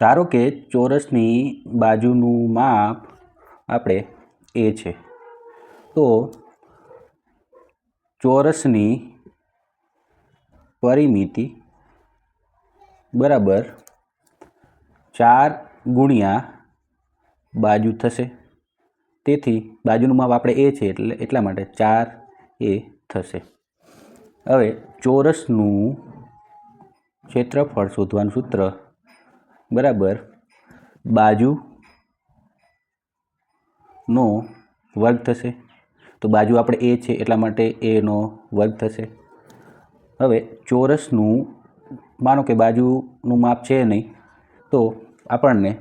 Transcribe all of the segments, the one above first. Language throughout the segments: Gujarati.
ધારો કે ચોરસની બાજુનું માપ આપણે એ છે. તો ચોરસની પરિમિતિ બરાબર ચાર ગુણ્યા બાજુ થશે. તેથી બાજુનું માપ આપણે એ છે એટલે એટલા માટે ચાર એ થશે. હવે ચોરસનું ક્ષેત્રફળ શોધવાનું સૂત્ર બરાબર. બાજુનો વર્ગ થશે. તો બાજુ આપણે એ છે, એટલા માટે એનો વર્ગ થશે. હવે ચોરસનું, માનો કે બાજુનું માપ છે નહીં, તો આપણને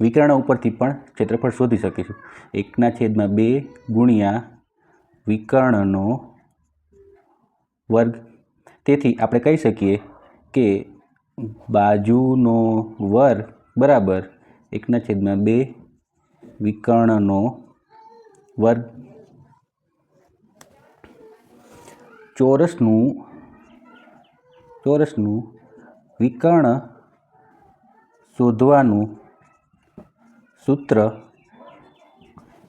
વિકર્ણ ઉપરથી પણ ક્ષેત્રફળ શોધી શકીશું. એકના છેદમાં બે ગુણ્યા વિકર્ણનો વર્ગ. તેથી આપણે કહી શકીએ કે બાજુનો વર્ગ બરાબર એકના છેદમાં બે વિકર્ણનો વર્ગ ચોરસનું ચોરસનું વિકર્ણ શોધવાનું સૂત્ર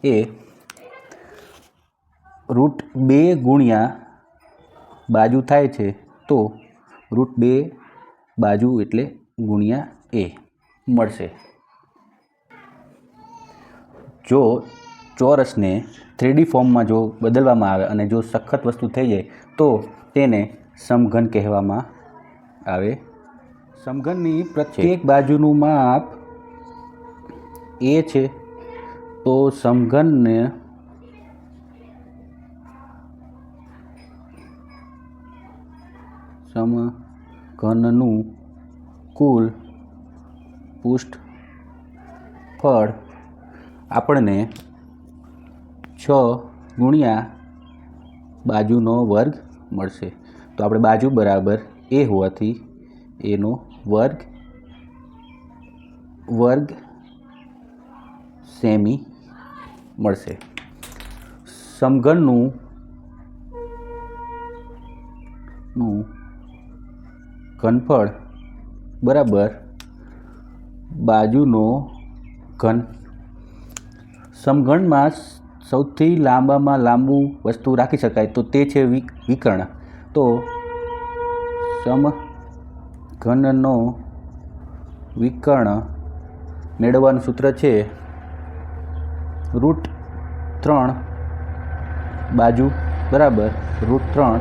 એ રૂટ બે ગુણ્યા બાજુ થાય છે તો રૂટ બે બાજુ એટલે ગુણ્યા એ મળશે. જો ચોરસને થ્રીડી ફોર્મમાં જો બદલવામાં આવે અને જો સખત વસ્તુ થઈ જાય તો તેને સમઘન કહેવામાં આવે સમઘનની પ્રત્યેક બાજુનું માપ એ છે. તો સમઘનને સમઘનનું કુલ પૃષ્ઠફળ આપણને છ ગુણ્યા બાજુનો વર્ગ મળશે. તો આપણે બાજુ બરાબર એ હોવાથી એનો વર્ગ વર્ગ સેમી મળશે. સમઘનનું નું ઘનફળ બરાબર બાજુનો ઘન. સમઘનમાં સૌથી લાંબામાં લાંબુ વસ્તુ રાખી શકાય તો તે છે વિકર્ણ. તો સમઘનનો વિકર્ણ મેળવવાનું સૂત્ર છે રૂટ ત્રણ બાજુ. બરાબર, રૂટ ત્રણ